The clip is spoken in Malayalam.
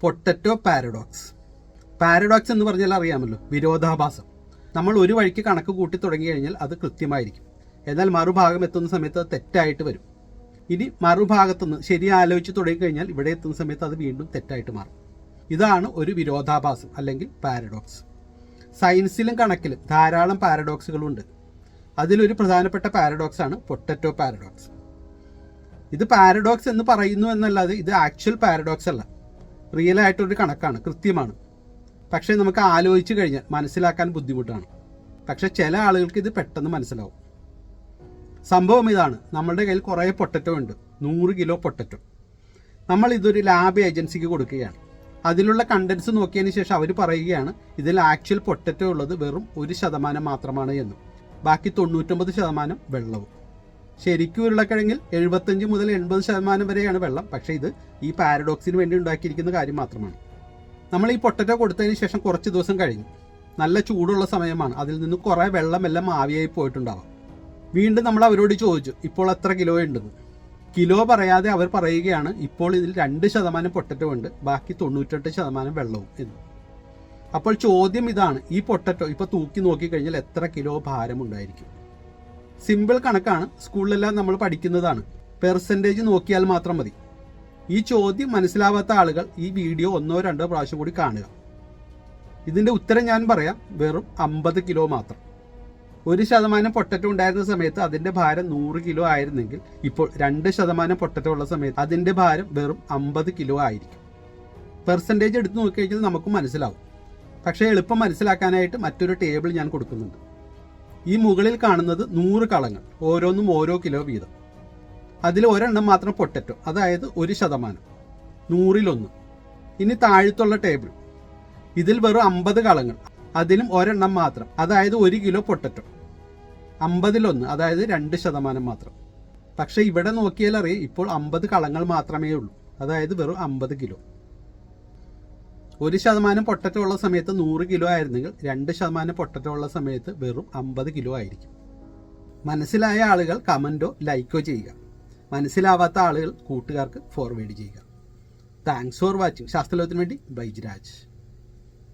Potato paradox. പാരഡോക്സ് എന്ന് പറഞ്ഞാൽ അറിയാമല്ലോ വിരോധാഭാസം. നമ്മൾ ഒരു വഴിക്ക് കണക്ക് കൂട്ടി തുടങ്ങി കഴിഞ്ഞാൽ അത് കൃത്യമായിരിക്കും. എന്നാൽ മറുഭാഗം എത്തുന്ന സമയത്ത് അത് തെറ്റായിട്ട് വരും. ഇനി മറുഭാഗത്തുനിന്ന് ശരി ആലോചിച്ച് തുടങ്ങി കഴിഞ്ഞാൽ ഇവിടെ എത്തുന്ന സമയത്ത് അത് വീണ്ടും തെറ്റായിട്ട് മാറും. ഇതാണ് ഒരു വിരോധാഭാസം അല്ലെങ്കിൽ പാരഡോക്സ്. സയൻസിലും കണക്കിലും ധാരാളം പാരഡോക്സുകളുണ്ട്. അതിലൊരു പ്രധാനപ്പെട്ട പാരഡോക്സ് ആണ് പൊട്ടറ്റോ പാരഡോക്സ്. ഇത് പാരഡോക്സ് എന്ന് പറയുന്നു എന്നല്ലാതെ ഇത് ആക്ച്വൽ പാരഡോക്സ് അല്ല. റിയൽ ആയിട്ടൊരു കണക്കാണ് കൃത്യമാണ്. പക്ഷേ നമുക്ക് ആലോചിച്ച് കഴിഞ്ഞാൽ മനസ്സിലാക്കാൻ ബുദ്ധിമുട്ടാണ്. പക്ഷേ ചില ആളുകൾക്ക് ഇത് പെട്ടെന്ന് മനസ്സിലാവും. സംഭവം ഇതാണ് നമ്മളുടെ കയ്യിൽ കുറേ പൊട്ടറ്റോ ഉണ്ട് നൂറ് കിലോ പൊട്ടറ്റോ. നമ്മൾ ഇതൊരു ലാബ് ഏജൻസിക്ക് കൊടുക്കുകയാണ്. അതിലുള്ള കണ്ടൻസ് നോക്കിയതിന് ശേഷം അവർ പറയുകയാണ് ഇതിൽ ആക്ച്വൽ പൊട്ടറ്റോ ഉള്ളത് വെറും ഒരു ശതമാനം മാത്രമാണ് എന്ന്. ബാക്കി തൊണ്ണൂറ്റൊമ്പത് ശതമാനം വെള്ളവും. ശരിക്കും ഉരുളക്കിഴങ്ങിൽ എഴുപത്തഞ്ച് മുതൽ എൺപത് ശതമാനം വരെയാണ് വെള്ളം. പക്ഷേ ഇത് ഈ പാരഡോക്സിന് വേണ്ടി ഉണ്ടാക്കിയിരിക്കുന്ന കാര്യം മാത്രമാണ്. നമ്മൾ ഈ പൊട്ടറ്റോ കൊടുത്തതിന് ശേഷം കുറച്ച് ദിവസം കഴിഞ്ഞു. നല്ല ചൂടുള്ള സമയമാണ്. അതിൽ നിന്ന് കുറേ വെള്ളമെല്ലാം ആവിയായി പോയിട്ടുണ്ടാവാം. വീണ്ടും നമ്മൾ അവരോട് ചോദിച്ചു ഇപ്പോൾ എത്ര കിലോ ഉണ്ടെന്ന്? കിലോ പറയാതെ അവർ പറയുകയാണ് ഇപ്പോൾ ഇതിൽ രണ്ട് ശതമാനം പൊട്ടറ്റോ ഉണ്ട് ബാക്കി തൊണ്ണൂറ്റെട്ട് ശതമാനം വെള്ളവും എന്ന്. അപ്പോൾ ചോദ്യം ഇതാണ് ഈ പൊട്ടറ്റോ ഇപ്പോൾ തൂക്കി നോക്കിക്കഴിഞ്ഞാൽ എത്ര കിലോ ഭാരമുണ്ടായിരിക്കും? സിമ്പിൾ കണക്കാണ് സ്കൂളിലെല്ലാം നമ്മൾ പഠിക്കുന്നതാണ്. പെർസെന്റേജ് നോക്കിയാൽ മാത്രം മതി. ഈ ചോദ്യം മനസ്സിലാവാത്ത ആളുകൾ ഈ വീഡിയോ ഒന്നോ രണ്ടോ പ്രാവശ്യം കൂടി കാണുക. ഇതിന്റെ ഉത്തരം ഞാൻ പറയാം വെറും അമ്പത് കിലോ മാത്രം. ഒരു ശതമാനം പൊട്ടറ്റോ ഉണ്ടായിരുന്ന സമയത്ത് അതിന്റെ ഭാരം നൂറ് കിലോ ആയിരുന്നെങ്കിൽ ഇപ്പോൾ രണ്ട് ശതമാനം പൊട്ടറ്റോ ഉള്ള സമയത്ത് അതിന്റെ ഭാരം വെറും അമ്പത് കിലോ ആയിരിക്കും. പെർസെന്റേജ് എടുത്ത് നോക്കിക്കഴിഞ്ഞാൽ നമുക്ക് മനസ്സിലാവും. പക്ഷേ എളുപ്പം മനസ്സിലാക്കാനായിട്ട് മറ്റൊരു ടേബിൾ ഞാൻ കൊടുക്കുന്നുണ്ട്. ഈ മുകളിൽ കാണുന്നത് നൂറ് കളങ്ങൾ. ഓരോന്നും ഓരോ കിലോ വീതം. അതിൽ ഒരെണ്ണം മാത്രം പൊട്ടറ്റോ അതായത് ഒരു ശതമാനം. നൂറിലൊന്ന്. ഇനി താഴത്തുള്ള ടേബിൾ. ഇതിൽ വെറും അമ്പത് കളങ്ങൾ. അതിലും ഒരെണ്ണം മാത്രം അതായത് ഒരു കിലോ പൊട്ടറ്റോ. അമ്പതിലൊന്ന് അതായത് രണ്ട് ശതമാനം മാത്രം. പക്ഷേ ഇവിടെ നോക്കിയാൽ ഇപ്പോൾ അമ്പത് കളങ്ങൾ മാത്രമേ ഉള്ളൂ. അതായത് വെറും അമ്പത് കിലോ. ഒരു ശതമാനം പൊട്ടറ്റോ ഉള്ള സമയത്ത് നൂറ് കിലോ ആയിരുന്നെങ്കിൽ രണ്ട് ശതമാനം പൊട്ടറ്റോ ഉള്ള സമയത്ത് വെറും അമ്പത് കിലോ ആയിരിക്കും. മനസ്സിലായ ആളുകൾ കമന്റോ ലൈക്കോ ചെയ്യുക. മനസ്സിലാവാത്ത ആളുകൾ കൂട്ടുകാർക്ക് ഫോർവേഡ് ചെയ്യുക. താങ്ക്സ് ഫോർ വാച്ചിങ് ശാസ്ത്രലോകത്തിന് വേണ്ടി ബൈജ്രാജ്